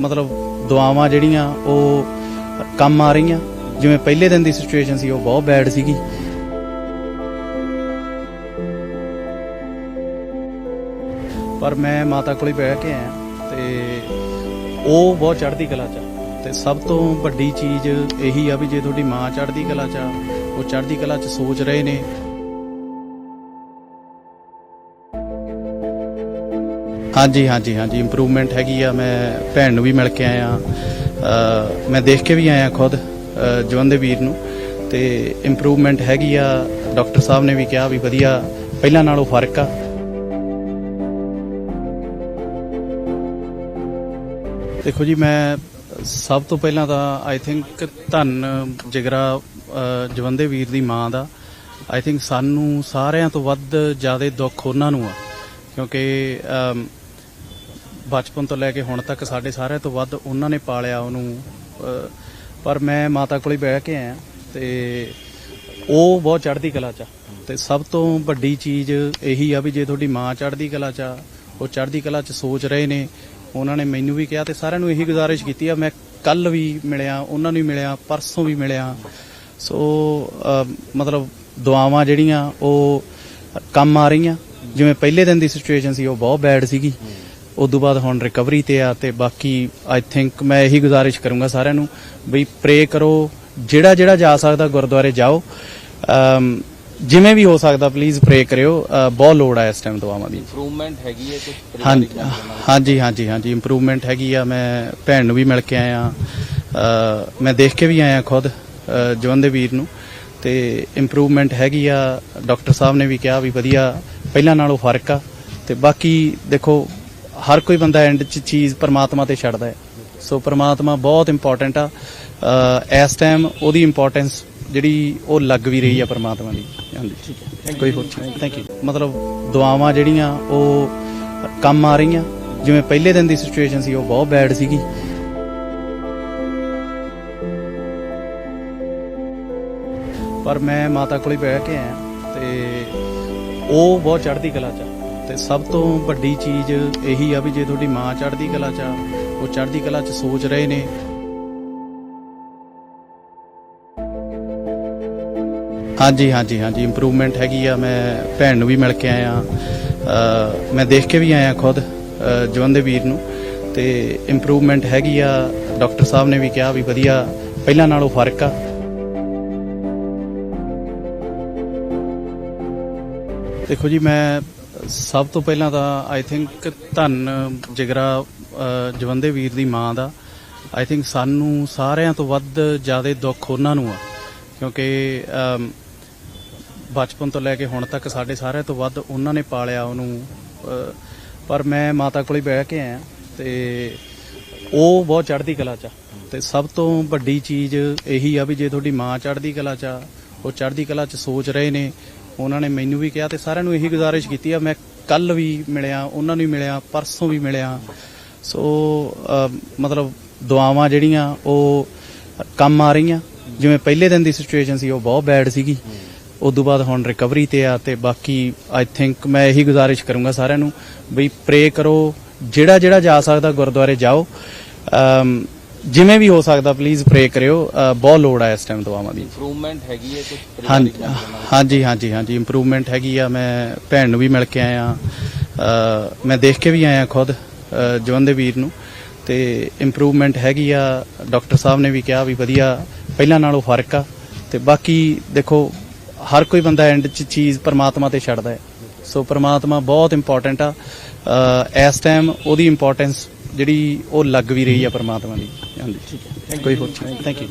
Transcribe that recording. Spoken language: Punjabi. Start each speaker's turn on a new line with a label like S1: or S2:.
S1: ਮਤਲਬ ਦੁਆਵਾਂ ਜਿਹੜੀਆਂ ਉਹ ਕੰਮ ਆ ਰਹੀਆਂ ਜਿਵੇਂ ਪਹਿਲੇ ਦਿਨ ਦੀ ਸਿਚੁਏਸ਼ਨ ਸੀ ਉਹ ਬਹੁਤ ਬੈਡ ਸੀਗੀ ਪਰ ਮੈਂ ਮਾਤਾ ਕੋਲੇ ਬਹਿ ਕੇ ਆਇਆ ਤੇ ਉਹ ਬਹੁਤ ਚੜ੍ਹਦੀ ਕਲਾ ਚ ਆ। ਤੇ ਸਭ ਤੋਂ ਵੱਡੀ ਚੀਜ਼ ਇਹੀ ਆ ਵੀ ਜੇ ਤੁਹਾਡੀ ਮਾਂ ਚੜ੍ਹਦੀ ਕਲਾ ਚ ਆ, ਉਹ ਚੜ੍ਹਦੀ ਕਲਾ ਚ ਸੋਚ ਰਹੇ ਨੇ ਹਾਂਜੀ ਹਾਂਜੀ ਹਾਂਜੀ ਇੰਪਰੂਵਮੈਂਟ ਹੈਗੀ ਆ। ਮੈਂ ਭੈਣ ਨੂੰ ਵੀ ਮਿਲ ਕੇ ਆਇਆ। ਮੈਂ ਦੇਖ ਕੇ ਵੀ ਆਇਆ ਖੁਦ ਅ, ਦੇ ਵੀਰ ਨੂੰ। ਤੇ ਇੰਪਰੂਵਮੈਂਟ ਹੈਗੀ ਆ। ਡਾਕਟਰ ਸਾਹਿਬ ਨੇ ਵੀ ਕਿਹਾ ਵੀ ਵਧੀਆ ਪਹਿਲਾਂ ਨਾਲੋਂ ਫ਼ਰਕ ਆ। ਦੇਖੋ ਜੀ ਮੈਂ ਸਭ ਤੋਂ ਪਹਿਲਾਂ ਤਾਂ ਆਈ ਥਿੰਕ ਧੰਨ ਜਿਗਰਾ ਅ, ਜਵੰਦੇ ਵੀਰ ਦੀ ਮਾਂ ਦਾ। ਆਈ ਥਿੰਕ ਸਾਨੂੰ ਸਾਰਿਆਂ ਤੋਂ ਵੱਧ ਜ਼ਿਆਦਾ ਦੁੱਖ ਉਹਨਾਂ ਨੂੰ ਆ। ਕਿਉਂਕਿ ਬਚਪਨ ਤੋਂ ਲੈ ਕੇ ਹੁਣ ਤੱਕ ਸਾਡੇ ਸਾਰਿਆਂ ਤੋਂ ਵੱਧ ਉਹਨਾਂ ਨੇ ਪਾਲਿਆ ਉਹਨੂੰ ਪਰ ਮੈਂ ਮਾਤਾ ਕੋਲੇ ਬਹਿ ਕੇ ਆਇਆ ਤੇ ਉਹ ਬਹੁਤ ਚੜ੍ਹਦੀ ਕਲਾ ਚ ਆ। ਤੇ ਸਭ ਤੋਂ ਵੱਡੀ ਚੀਜ਼ ਇਹੀ ਆ ਵੀ ਜੇ ਤੁਹਾਡੀ ਮਾਂ ਚੜ੍ਹਦੀ ਕਲਾ ਚ ਆ, ਉਹ ਚੜ੍ਹਦੀ ਕਲਾ ਚ ਸੋਚ ਰਹੇ ਨੇ ਉਹਨਾਂ ਨੇ ਮੈਨੂੰ ਵੀ ਕਿਹਾ ਤੇ ਸਾਰਿਆਂ ਨੂੰ ਇਹੀ ਗੁਜ਼ਾਰਿਸ਼ ਕੀਤੀ ਆ ਮੈਂ ਕੱਲ ਵੀ ਮਿਲਿਆ ਉਹਨਾਂ ਨੂੰ ਵੀ ਮਿਲਿਆ ਪਰਸੋਂ ਵੀ ਮਿਲਿਆ। ਸੋ ਮਤਲਬ ਦੁਆਵਾਂ ਜਿਹੜੀਆਂ ਉਹ ਕੰਮ ਆ ਰਹੀਆਂ। ਜਿਵੇਂ ਪਹਿਲੇ ਦਿਨ ਦੀ ਸਿਚੁਏਸ਼ਨ ਸੀ ਉਹ ਬਹੁਤ ਬੈਡ ਸੀਗੀ। ਉਸ ਤੋਂ ਬਾਅਦ ਹੁਣ ਰਿਕਵਰੀ ਤੇ ਆ ਤੇ ਬਾਕੀ ਆਈ ਥਿੰਕ ਮੈਂ ਇਹੀ ਗੁਜ਼ਾਰਿਸ਼ ਕਰੂੰਗਾ ਸਾਰਿਆਂ ਨੂੰ ਵੀ ਪ੍ਰੇ ਕਰੋ ਜਿਹੜਾ ਜਿਹੜਾ ਜਾ ਸਕਦਾ ਗੁਰਦੁਆਰੇ ਜਾਓ। ਜਿਵੇਂ ਵੀ ਹੋ ਸਕਦਾ ਪਲੀਜ਼ ਪ੍ਰੇ ਕਰਿਓ। ਬਹੁਤ ਲੋੜ ਆ ਇਸ ਟਾਈਮ ਦੁਆਵਾਂ ਦੀ।
S2: ਇੰਪਰੂਵਮੈਂਟ ਹੈਗੀ ਹੈ ਕੁਝ
S1: ਹਾਂਜੀ ਹਾਂਜੀ ਹਾਂਜੀ ਹਾਂਜੀ ਇੰਪਰੂਵਮੈਂਟ ਹੈਗੀ ਆ। ਮੈਂ ਭੈਣ ਨੂੰ ਵੀ ਮਿਲ ਕੇ ਆਇਆ। ਮੈਂ ਦੇਖ ਕੇ ਵੀ ਆਇਆ ਖੁਦ ਅ, ਜਵੰਦ ਦੇ ਵੀਰ ਨੂੰ। ਤੇ ਇੰਪਰੂਵਮੈਂਟ ਹੈਗੀ ਆ। ਡਾਕਟਰ ਸਾਹਿਬ ਨੇ ਵੀ ਕਿਹਾ ਵੀ ਵਧੀਆ ਪਹਿਲਾਂ ਨਾਲੋਂ ਫ਼ਰਕ ਆ। ਤੇ ਬਾਕੀ ਦੇਖੋ ਹਰ ਕੋਈ ਬੰਦਾ ਐਂਡ 'ਚ ਚੀਜ਼ ਪਰਮਾਤਮਾ ਤੇ ਛੱਡਦਾ ਹੈ। ਸੋ ਪਰਮਾਤਮਾ ਬਹੁਤ ਇੰਪੋਰਟੈਂਟ ਆ। ਅ, ਇਸ ਟਾਈਮ ਉਹਦੀ ਇੰਪੋਰਟੈਂਸ ਜਿਹੜੀ ਉਹ ਲੱਗ ਵੀ ਰਹੀ ਆ ਪਰਮਾਤਮਾ ਦੀ। ਹਾਂਜੀ। ਠੀਕ ਹੈ। ਕੋਈ ਹੋਰ ਚੀਜ਼? ਥੈਂਕ ਯੂ ਮਤਲਬ ਦੁਆਵਾਂ ਜਿਹੜੀਆਂ ਉਹ ਕੰਮ ਆ ਰਹੀਆਂ। ਜਿਵੇਂ ਪਹਿਲੇ ਦਿਨ ਦੀ ਸਿਚੁਏਸ਼ਨ ਸੀ ਉਹ ਬਹੁਤ ਬੈਡ ਸੀਗੀ। ਪਰ ਮੈਂ ਮਾਤਾ ਕੋਲੇ ਬਹਿ ਕੇ ਆਇਆ ਤੇ ਉਹ ਬਹੁਤ ਚੜ੍ਹਦੀ ਕਲਾ ਚ ਆ। ਤੇ ਸਭ ਤੋਂ ਵੱਡੀ ਚੀਜ਼ ਇਹੀ ਆ ਵੀ ਜੇ ਤੁਹਾਡੀ ਮਾਂ ਚੜ੍ਹਦੀ ਕਲਾ ਚ ਆ, ਉਹ ਚੜ੍ਹਦੀ ਕਲਾ ਚ ਸੋਚ ਰਹੇ ਨੇ। ਹਾਂਜੀ ਹਾਂਜੀ ਹਾਂਜੀ ਇੰਪਰੂਵਮੈਂਟ ਹੈਗੀ ਆ। ਮੈਂ ਭੈਣ ਨੂੰ ਵੀ ਮਿਲ ਕੇ ਆਇਆ। ਮੈਂ ਦੇਖ ਕੇ ਵੀ ਆਇਆ ਖੁਦ ਜਵਨ ਦੇ ਵੀਰ ਨੂੰ। ਤੇ ਇੰਪਰੂਵਮੈਂਟ ਹੈਗੀ ਆ। ਡਾਕਟਰ ਸਾਹਿਬ ਨੇ ਵੀ ਕਿਹਾ ਵੀ ਵਧੀਆ ਪਹਿਲਾਂ ਨਾਲੋਂ ਫ਼ਰਕ ਆ। ਦੇਖੋ ਜੀ ਮੈਂ ਸਭ ਤੋਂ ਪਹਿਲਾਂ ਤਾਂ ਆਈ ਥਿੰਕ ਧੰਨ ਜਿਗਰਾ ਜਵੰਦੇ ਵੀਰ ਦੀ ਮਾਂ ਦਾ। ਆਈ ਥਿੰਕ ਸਾਨੂੰ ਸਾਰਿਆਂ ਤੋਂ ਵੱਧ ਜ਼ਿਆਦਾ ਦੁੱਖ ਉਹਨਾਂ ਨੂੰ ਆ। ਕਿਉਂਕਿ ਬਚਪਨ ਤੋਂ ਲੈ ਕੇ ਹੁਣ ਤੱਕ ਸਾਡੇ ਸਾਰਿਆਂ ਤੋਂ ਵੱਧ ਉਹਨਾਂ ਨੇ ਪਾਲਿਆ ਉਹਨੂੰ। ਪਰ ਮੈਂ ਮਾਤਾ ਕੋਲੇ ਬਹਿ ਕੇ ਆਇਆ ਤੇ ਉਹ ਬਹੁਤ ਚੜ੍ਹਦੀ ਕਲਾ ਚ ਆ। ਤੇ ਸਭ ਤੋਂ ਵੱਡੀ ਚੀਜ਼ ਇਹੀ ਆ ਵੀ ਜੇ ਤੁਹਾਡੀ ਮਾਂ ਚੜ੍ਹਦੀ ਕਲਾ ਚ ਆ, ਉਹ ਚੜ੍ਹਦੀ ਕਲਾ ਚ ਸੋਚ ਰਹੇ ਨੇ ਉਹਨਾਂ ਨੇ ਮੈਨੂੰ ਵੀ ਕਿਹਾ ਤੇ ਸਾਰਿਆਂ ਨੂੰ ਇਹੀ ਗੁਜ਼ਾਰਿਸ਼ ਕੀਤੀ ਆ, ਮੈਂ ਕੱਲ ਵੀ ਮਿਲਿਆ, ਉਹਨਾਂ ਨੂੰ ਵੀ ਮਿਲਿਆ, ਪਰਸੋਂ ਵੀ ਮਿਲਿਆ। ਸੋ ਮਤਲਬ ਦੁਆਵਾਂ ਜਿਹੜੀਆਂ ਉਹ ਕੰਮ ਆ ਰਹੀਆਂ। ਜਿਵੇਂ ਪਹਿਲੇ ਦਿਨ ਦੀ ਸਿਚੁਏਸ਼ਨ ਸੀ, ਉਹ ਬਹੁਤ ਬੈਡ ਸੀਗੀ। ਉਸ ਤੋਂ ਬਾਅਦ ਹੁਣ ਰਿਕਵਰੀ ਤੇ ਆ ਤੇ ਬਾਕੀ ਆਈ ਥਿੰਕ ਮੈਂ ਇਹੀ ਗੁਜ਼ਾਰਿਸ਼ ਕਰੂੰਗਾ ਸਾਰਿਆਂ ਨੂੰ ਬਈ ਪ੍ਰੇ ਕਰੋ ਜਿਹੜਾ ਜਿਹੜਾ ਜਾ ਸਕਦਾ ਗੁਰਦੁਆਰੇ ਜਾਓ। ਜਿਵੇਂ ਵੀ ਹੋ ਸਕਦਾ ਪਲੀਜ਼ ਪ੍ਰੇ ਕਰਿਓ। ਅ, ਬਹੁਤ ਲੋੜ ਆ ਇਸ ਟਾਈਮ ਦੁਆਵਾਂ ਦੀ।
S2: ਇੰਪਰੂਵਮੈਂਟ ਹੈਗੀ ਹੈ ਕੁਝ
S1: ਹਾਂਜੀ ਹਾਂਜੀ ਹਾਂਜੀ ਹਾਂਜੀ ਇੰਪਰੂਵਮੈਂਟ ਹੈਗੀ ਆ। ਮੈਂ ਭੈਣ ਨੂੰ ਵੀ ਮਿਲ ਕੇ ਆਇਆ। ਅ, ਮੈਂ ਦੇਖ ਕੇ ਵੀ ਆਇਆ ਖੁਦ ਅ, ਜਵੰਦ ਦੇ ਵੀਰ ਨੂੰ। ਤੇ ਇੰਪਰੂਵਮੈਂਟ ਹੈਗੀ ਆ। ਡਾਕਟਰ ਸਾਹਿਬ ਨੇ ਵੀ ਕਿਹਾ ਵੀ ਵਧੀਆ ਪਹਿਲਾਂ ਨਾਲੋਂ ਫ਼ਰਕ ਆ। ਤੇ ਬਾਕੀ ਦੇਖੋ ਹਰ ਕੋਈ ਬੰਦਾ ਐਂਡ 'ਚ ਚੀਜ਼ ਪਰਮਾਤਮਾ ਤੇ ਛੱਡਦਾ ਹੈ। ਸੋ ਪਰਮਾਤਮਾ ਬਹੁਤ ਇੰਪੋਰਟੈਂਟ ਆ। ਅ, ਇਸ ਟਾਈਮ ਉਹਦੀ ਇੰਪੋਰਟੈਂਸ ਜਿਹੜੀ ਉਹ ਲੱਗ ਵੀ ਰਹੀ ਆ ਪਰਮਾਤਮਾ ਦੀ। ਹਾਂਜੀ। ਠੀਕ ਹੈ। ਕੋਈ ਹੋਰ ਥੈਂਕ ਯੂ